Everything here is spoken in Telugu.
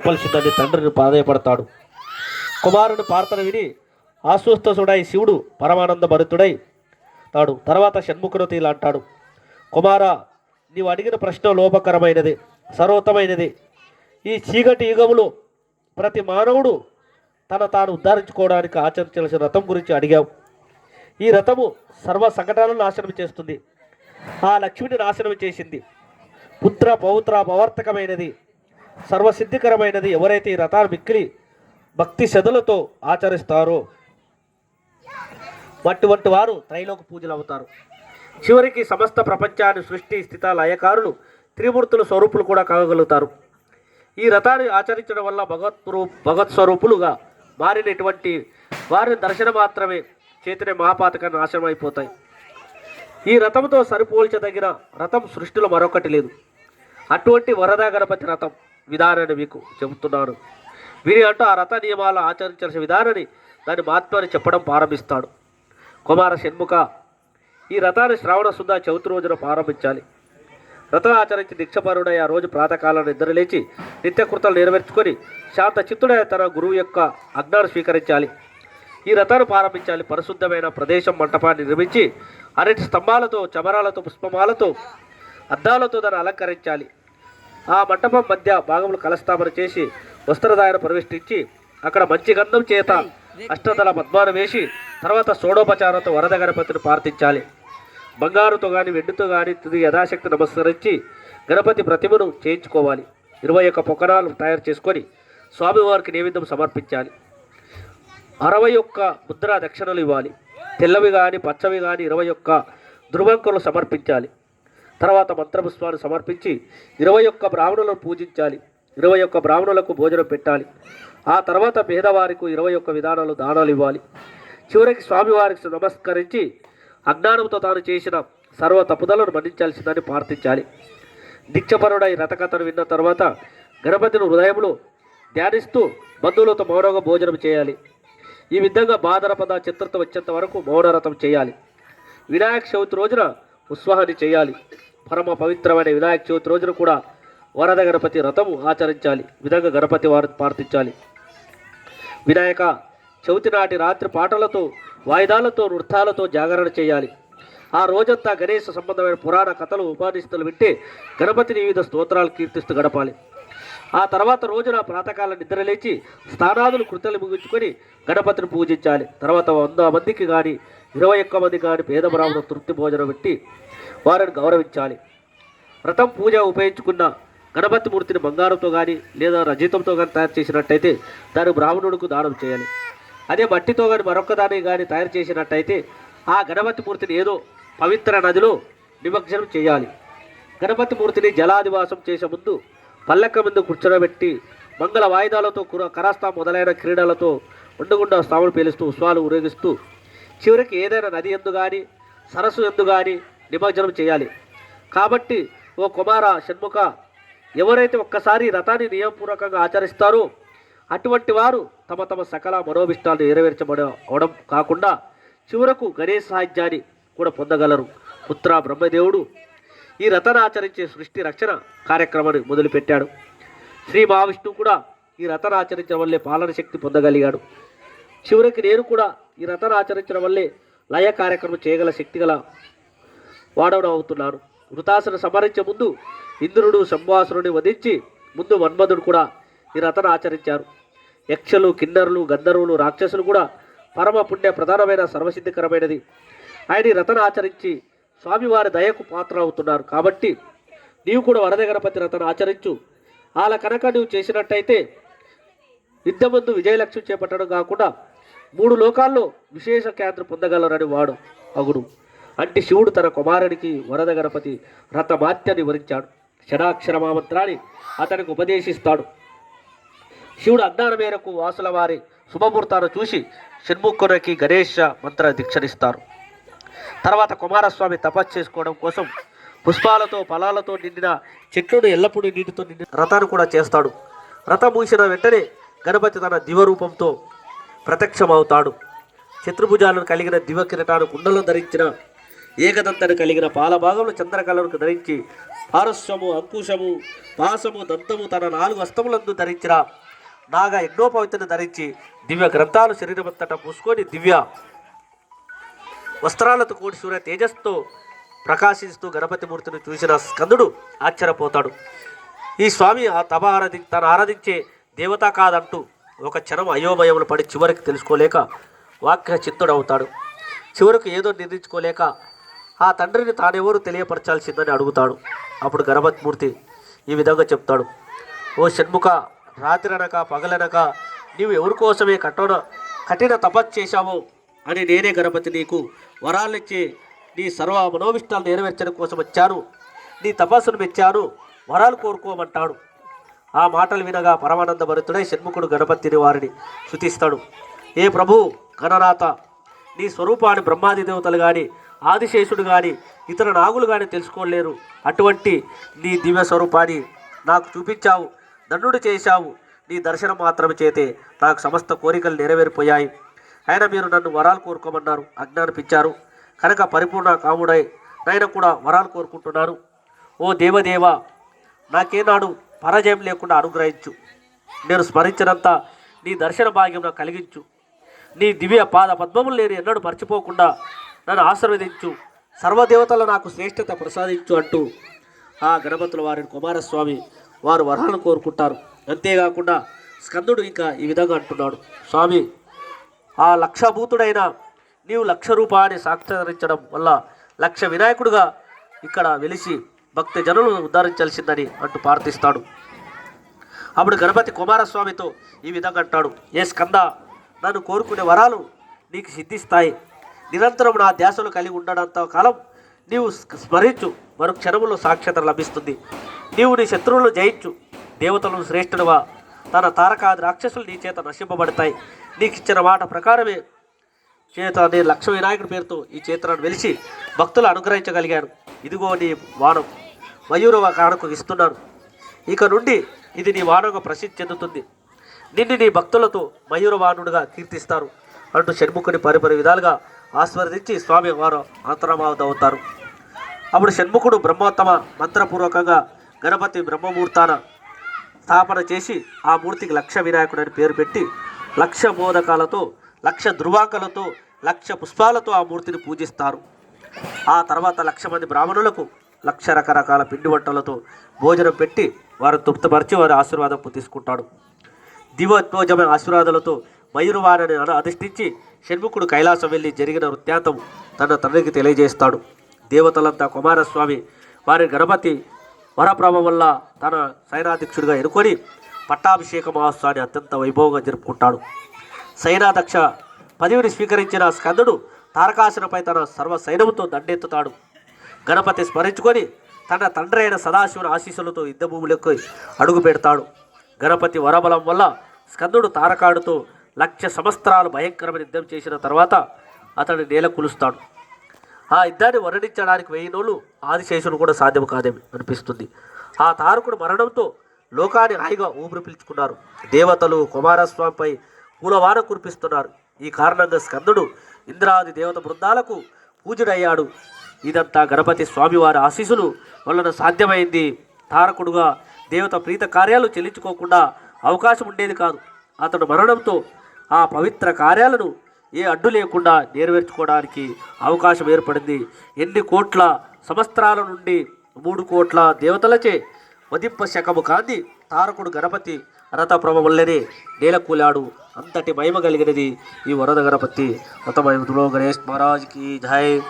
చెప్పవలసిందని తండ్రిని ప్రాధాయపడతాడు కుమారుని ప్రార్థన విని ఆశ్వస్తసుడై శివుడు పరమానంద భరితుడై తాడు. తర్వాత షణ్ముఖునితో ఇలా అంటాడు కుమార నీవు అడిగిన ప్రశ్న లోపకరమైనది సర్వోత్తమైనది. ఈ చీకటి యుగములో ప్రతి మానవుడు తన తాను ఉద్ధరించుకోవడానికి ఆచరించాల్సిన రథం గురించి అడిగావు. ఈ రథము సర్వ సంఘటనలను నాశనం చేస్తుంది. ఆ లక్ష్మిని నాశనం చేసింది. పుత్ర పౌత్ర పవర్తకమైనది సర్వసిద్ధికరమైనది ఎవరైతే ఈ రథాన్ని మిక్కిలి భక్తి శ్రద్ధలతో ఆచరిస్తారో అటువంటి వారు త్రైలోక పూజలు అవుతారు. చివరికి సమస్త ప్రపంచాన్ని సృష్టి స్థిత లయకారులు త్రిమూర్తుల స్వరూపులు కూడా కాగలుగుతారు. ఈ రథాన్ని ఆచరించడం వల్ల భగవత్ రూ- భగవత్ స్వరూపులుగా మారినటువంటి వారి దర్శనం మాత్రమే చేతినే మహాపాతకాన్ని నాశనం అయిపోతాయి ఈ రథంతో సరిపోల్చదగిన రథం సృష్టిలో మరొకటి లేదు. అటువంటి వరద గణపతి రథం. విధానాన్ని మీకు చెబుతున్నాను వీరి అంటూ ఆ రథ నియమాలు ఆచరించాల్సిన విధానాన్ని దాని మహత్వాన్ని చెప్పడం ప్రారంభిస్తాడు. కుమార షణ్ముఖ ఈ రథాన్ని శ్రావణ శుద్ధ చవితి రోజున ప్రారంభించాలి. రథం ఆచరించి దీక్షపరుడై ఆ రోజు ప్రాతకాలం నిద్రలేచి నిత్యకృతాలు నెరవేర్చుకొని శాంత చిత్తుడై తన గురువు యొక్క అజ్ఞానం స్వీకరించాలి. ఈ రథాన్ని ప్రారంభించాలి. పరిశుద్ధమైన ప్రదేశం మంటపాన్ని నిర్మించి అరటి స్తంభాలతో చమరాలతో పుష్పమాలతో అద్దాలతో దాన్ని అలంకరించాలి. ఆ మంటపం మధ్య భాగములు కలస్థాపన చేసి వస్త్రధారణ ప్రవేశించి అక్కడ మంచి గంధం చేత అష్టదళ పద్మాను వేసి తర్వాత షోడోపచారంతో వరద గణపతిని ప్రార్థించాలి. బంగారుతో కానీ వెండితో కానీ తుది యథాశక్తి నమస్కరించి గణపతి ప్రతిమను చేయించుకోవాలి. ఇరవై ఒక్క పొకరాలు తయారు చేసుకొని స్వామివారికి నైవేద్యం సమర్పించాలి. అరవై ఒక్క ముద్ర దక్షిణలు ఇవ్వాలి. తెల్లవి కానీ పచ్చవి కానీ ఇరవై ఒక్క ధృవంకులు సమర్పించాలి. తర్వాత మంత్రపుష్పాన్ని సమర్పించి ఇరవై ఒక్క బ్రాహ్మణులను పూజించాలి. ఇరవై ఒక్క బ్రాహ్మణులకు భోజనం పెట్టాలి. ఆ తర్వాత పేదవారికి ఇరవై ఒక్క విధానాలు దానాలు ఇవ్వాలి. చివరికి స్వామివారికి నమస్కరించి అజ్ఞానంతో తాను చేసిన సర్వ తప్పుదలను మన్నించాల్సిందని ప్రార్థించాలి. దీక్షపరుడై రథకథను విన్న తర్వాత గణపతిని హృదయంలో ధ్యానిస్తూ బంధువులతో మౌనంగా భోజనం చేయాలి. ఈ విధంగా భాద్రపద చిత్రత వచ్చేంత వరకు మౌనరథం చేయాలి. వినాయక చవితి రోజున ఉత్సాహాన్ని చేయాలి. పరమ పవిత్రమైన వినాయక చవితి రోజున కూడా వరద గణపతి రథము ఆచరించాలి. విధంగా గణపతి వారు ప్రార్థించాలి వినాయక చవితి నాటి రాత్రి పాటలతో వాయిదాలతో నృత్యాలతో జాగరణ చేయాలి. ఆ రోజంతా గణేష సంబంధమైన పురాణ కథలు ఉపాధిస్తులు వింటే గణపతిని వివిధ స్తోత్రాలు కీర్తిస్తూ గడపాలి. ఆ తర్వాత రోజున ప్రాతకాల నిద్రలేచి స్నానాదులు కృతలు ముగించుకొని గణపతిని పూజించాలి. తర్వాత వంద మందికి కానీ ఇరవై ఒక్క మంది కానీ పేద బ్రాహ్మణ తృప్తి భోజనం పెట్టి వారిని గౌరవించాలి. వ్రతం పూజ ఉపయోగించుకున్న గణపతి మూర్తిని బంగారంతో కానీ లేదా రజితంతో కానీ తయారు చేసినట్టయితే దాన్ని బ్రాహ్మణుడికి దానం చేయాలి. అదే మట్టితో కానీ మరొక దాన్ని కానీ తయారు చేసినట్టయితే ఆ గణపతి మూర్తిని ఏదో పవిత్ర నదిలో నిమజ్జనం చేయాలి. గణపతి మూర్తిని జలాదివాసం చేసే ముందు పల్లెక్క ముందు కూర్చోబెట్టి మంగళ వాయిదాలతో కుర కరాస్తా మొదలైన క్రీడలతో ఉండకుండా స్వాములు పేలుస్తూ ఉత్సవాలు ఊరేగిస్తూ చివరికి ఏదైనా నది ఎందు కానీ సరస్సు ఎందు కానీ నిమజ్జనం చేయాలి. కాబట్టి ఓ కుమార షణ్ముఖ ఎవరైతే ఒక్కసారి రథాన్ని నియమపూర్వకంగా ఆచరిస్తారో అటువంటి వారు తమ తమ సకల మనోభిష్టాలను నెరవేర్చబడి అవడం కాకుండా చివరకు గణేష్ సాహిత్యాన్ని కూడా పొందగలరు. పుత్ర బ్రహ్మదేవుడు ఈ రథను ఆచరించే సృష్టి రక్షణ కార్యక్రమాన్ని మొదలుపెట్టాడు. శ్రీ మహావిష్ణువు కూడా ఈ రథను ఆచరించడం వల్లే పాలన శక్తి పొందగలిగాడు. చివరికి నేను కూడా ఈ రథను ఆచరించడం వల్లే లయ కార్యక్రమం చేయగల శక్తి గల వాడవడం అవుతున్నారు. వృతాసును సంహరించే ముందు ఇంద్రుడు సంవాసురుని వధించి ముందు మన్మధుడు కూడా ఈ రథను ఆచరించారు. యక్షలు కిన్నరులు గంధర్వులు రాక్షసులు కూడా పరమ పుణ్య ప్రధానమైన సర్వసిద్ధికరమైనది. ఆయన ఈ రథను ఆచరించి స్వామివారి దయకు పాత్ర అవుతున్నారు కాబట్టి నీవు కూడా వరద గణపతి రథను ఆచరించు. అలా కనుక నువ్వు చేసినట్టయితే యుద్ధమందు విజయలక్ష్మి చేపట్టడం కాకుండా మూడు లోకాల్లో విశేష ఖ్యాతి పొందగలరని వాడు అగుడు. అంటే శివుడు తన కుమారునికి వరద గణపతి రథమాత్యాన్ని వరించాడు. షడాక్షర మంత్రాన్ని అతనికి ఉపదేశిస్తాడు. శివుడు అజ్ఞాన మేరకు వాసుల వారి శుభముహూర్తాన్ని చూసి షణ్ముఖునికి గణేష మంత్ర దీక్షనిస్తారు. తర్వాత కుమారస్వామి తపస్సు చేసుకోవడం కోసం పుష్పాలతో ఫలాలతో నిండిన చెట్లను ఎల్లప్పుడూ నీటితో నిండిన రథాన్ని కూడా చేస్తాడు. రథం మూసిన వెంటనే గణపతి తన దివరూపంతో ప్రత్యక్షమవుతాడు. చతుర్భుజాలను కలిగిన దివ కిరటాను కుండలను ధరించిన ఏకదంతను కలిగిన పాలభాగంలో చంద్రకళను ధరించి పారస్వము అంకుశము పాసము దంతము తన నాలుగు అస్తములందు ధరించిన నాగ యజ్ఞోపవితను ధరించి దివ్య గ్రంథాలు శరీరమంతట పూసుకొని దివ్య వస్త్రాలతో కూడి సూర్య తేజస్తో ప్రకాశిస్తూ గణపతి మూర్తిని చూసిన స్కందుడు ఆశ్చర్యపోతాడు. ఈ స్వామి ఆ తమ ఆరాధి తను ఆరాధించే దేవత కాదంటూ ఒక క్షణం అయోమయములు పడి చివరికి తెలుసుకోలేక వాక్య చిత్తుడవుతాడు. చివరకు ఏదో నిర్ణయించుకోలేక ఆ తండ్రిని తానెవరు తెలియపరచాల్సిందని అడుగుతాడు. అప్పుడు గణపతి మూర్తి ఈ విధంగా చెప్తాడు. ఓ షణ్ముఖ రాత్రనక పగలనక నీవు ఎవరి కోసమే కఠోర కఠిన తపస్సు చేశావో అని నేనే గణపతి నీకు వరాలిచ్చి నీ సర్వ మనోవిష్టాలు నెరవేర్చడం కోసం వచ్చాను. నీ తపస్సును మెచ్చాను. వరాలు కోరుకోమంటాడు. ఆ మాటలు వినగా పరమానంద భరితుడై షణ్ముఖుడు గణపతిని వారిని శుతిస్తాడు ఏ ప్రభు గణనాథ నీ స్వరూపాన్ని బ్రహ్మాది దేవతలు కానీ ఆదిశేషుడు కానీ ఇతర నాగులు కానీ తెలుసుకోలేరు. అటువంటి నీ దివ్య స్వరూపాన్ని నాకు చూపించావు దండుడు చేశావు. నీ దర్శనం మాత్రమే చేతే నాకు సమస్త కోరికలు నెరవేరిపోయాయి. ఆయన మీరు నన్ను వరాలు కోరుకోమన్నారు అజ్ఞానిపించారు కనుక పరిపూర్ణ కాముడై నాయన కూడా వరాలు కోరుకుంటున్నాను ఓ దేవదేవ నాకేనాడు పరాజయం లేకుండా అనుగ్రహించు. నేను స్మరించినంత నీ దర్శన భాగ్యం నాకు కలిగించు. నీ దివ్య పాద పద్మములు నేను ఎన్నడూ మర్చిపోకుండా నన్ను ఆశీర్వదించు. సర్వదేవతలు నాకు శ్రేష్టత ప్రసాదించు అంటూ ఆ గణపతుల వారిని కుమారస్వామి వారు వరాలను కోరుకుంటారు. అంతేకాకుండా స్కందుడు ఇంకా ఈ విధంగా అంటున్నాడు. స్వామి ఆ లక్షభూతుడైన నీవు లక్ష రూపాన్ని సాక్షాత్కరించడం వల్ల లక్ష వినాయకుడుగా ఇక్కడ వెలిసి భక్తి జనులను ఉద్ధరించాల్సిందని అంటూ ప్రార్థిస్తాడు. అప్పుడు గణపతి కుమారస్వామితో ఈ విధంగా అంటాడు ఏ స్కంద నన్ను కోరుకునే వరాలు నీకు సిద్ధిస్తాయి. నిరంతరం నా ధ్యాసలు కలిగి ఉండడంత కాలం నీవు స్మరించు. మరో క్షణములో సాక్షాత లభిస్తుంది. నీవు నీ శత్రువులను జయించు. దేవతలను శ్రేష్ఠుడువా తన తారకాది రాక్షసులు నీ చేత నశింపబడతాయి. నీకు ఇచ్చిన మాట ప్రకారమే చేత నేను లక్ష్మీ వినాయకుడి పేరుతో ఈ చేతులను వెలిసి భక్తులు అనుగ్రహించగలిగాను. ఇదిగో నీ వానం. మయూరవ కాడకు ఇస్తున్నాను ఇక నుండి ఇది నీ వానంగా ప్రసిద్ధి చెందుతుంది. నిన్ను నీ భక్తులతో మయూరవాణుడుగా కీర్తిస్తారు. అంటూ షణ్ముఖుని పరిపరి విధాలుగా ఆస్వాదించి స్వామి వారు అంతరమావతవుతారు అప్పుడు షణ్ముఖుడు బ్రహ్మోత్తమ మంత్రపూర్వకంగా గణపతి బ్రహ్మమూర్తాన స్థాపన చేసి ఆ మూర్తికి లక్ష వినాయకుడు అని పేరు పెట్టి లక్ష మోదకాలతో లక్ష ధృవాకలతో లక్ష పుష్పాలతో ఆ మూర్తిని పూజిస్తారు. ఆ తర్వాత లక్ష మంది బ్రాహ్మణులకు లక్ష రకరకాల పిండి వంటలతో భోజనం పెట్టి వారు తృప్తపరిచి వారి ఆశీర్వాదం తీసుకుంటాడు. దివోద్భోజమైన ఆశీర్వాదాలతో మయూరవాణని అన అధిష్ఠించి షణ్ముఖుడు కైలాసం వెళ్ళి జరిగిన వృత్తాంతం తన తండ్రికి తెలియజేస్తాడు. దేవతలంతా కుమారస్వామి వారి గణపతి వరప్రభ వల్ల తన సైనాధ్యక్షుడిగా ఎన్నుకొని పట్టాభిషేక మహోత్సవాన్ని అత్యంత వైభవంగా జరుపుకుంటాడు. సైనాధ్యక్ష పదవిని స్వీకరించిన స్కందుడు తారకాసురపై తన సర్వ సైన్యముతో దండెత్తుతాడు. గణపతి స్మరించుకొని తన తండ్రి అయిన సదాశివుని ఆశీస్సులతో యుద్ధభూములకు అడుగు పెడతాడు. గణపతి వరబలం వల్ల స్కందుడు తారకాడుతో లక్ష సంవత్సరాలు భయంకరమైన యుద్ధం చేసిన తర్వాత అతడు నేల కులుస్తాడు. ఆ యుద్ధాన్ని వర్ణించడానికి వెయ్యినోళ్ళు ఆదిశేషుడు కూడా సాధ్యం కాదేమి అనిపిస్తుంది. ఆ తారకుడు మరణంతో లోకాన్ని హాయిగా ఊపిరి పీల్చుకున్నారు. దేవతలు కుమారస్వామిపై పూలవాన కురిపిస్తున్నారు. ఈ కారణంగా స్కందుడు ఇంద్రాది దేవత బృందాలకు పూజుడయ్యాడు. ఇదంతా గణపతి స్వామివారి ఆశీస్సులు వలన సాధ్యమైంది. తారకుడుగా దేవత ప్రీత కార్యాలు చెల్లించుకోకుండా అవకాశం ఉండేది కాదు. అతడు మరణంతో ఆ పవిత్ర కార్యాలను ఏ అడ్డు లేకుండా నెరవేర్చుకోవడానికి అవకాశం ఏర్పడింది. ఎన్ని కోట్ల సంవత్సరాల నుండి మూడు కోట్ల దేవతలచే వధింప శకము కాంది తారకుడు గణపతి రథప్రభ వల్లనే నేలకూలాడు. అంతటి మహిమ కలిగినది ఈ వరద గణపతి. రథమహిమలో గణేష్ మహారాజ్కి జై.